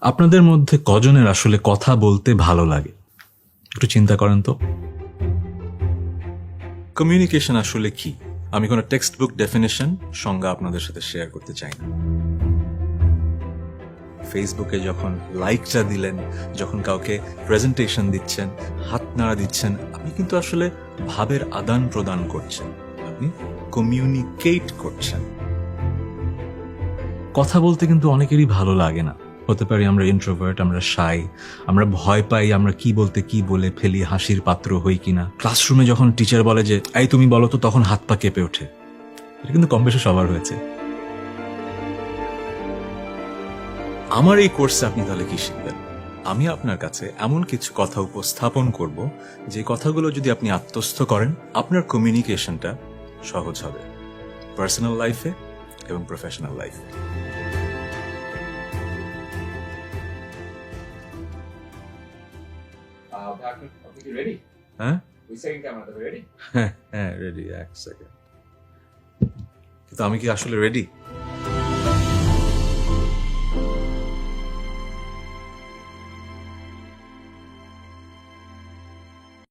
আপনাদের মধ্যে কজনের আসলে কথা বলতে ভালো লাগে? একটু চিন্তা করেন তো। কমিউনিকেশন আসলে কি? আমি কোনো টেক্সট বুক ডেফিনেশন সংজ্ঞা আপনাদের সাথে শেয়ার করতে চাই না। ফেসবুকে যখন লাইকটা দিলেন, যখন কাউকে প্রেজেন্টেশন দিচ্ছেন, হাত নাড়া দিচ্ছেন, আপনি কিন্তু আসলে ভাবের আদান প্রদান করছেন। আপনি কমিউনিকেট করছেন। কথা বলতে কিন্তু অনেকেরই ভালো লাগে না। হতে পারি আমরা ইন্ট্রোভার্ট আমরা সাই আমরা ভয় পাই আমরা কি বলতে কি বলে ফেলি, হাসির পাত্র হই কিনা। ক্লাসরুমে যখন টিচার বলে যে, এই তুমি বলো তো, তখন হাত পা কেঁপে ওঠে। এটা কিন্তু কম বেশি সবার হয়েছে। আমার এই কোর্সে আপনি তাহলে কি শিখবেন? আমি আপনার কাছে এমন কিছু কথা উপস্থাপন করব, যে কথাগুলো যদি আপনি আত্মস্থ করেন, আপনার কমিউনিকেশনটা সহজ হবে। পার্সোনাল লাইফে এবং প্রফেশনাল লাইফে Uh. হ্যাঁ? হ্যাঁ হ্যাঁ রেডি এক সেকেন্ড কিন্তু আমি কি আসলে রেডি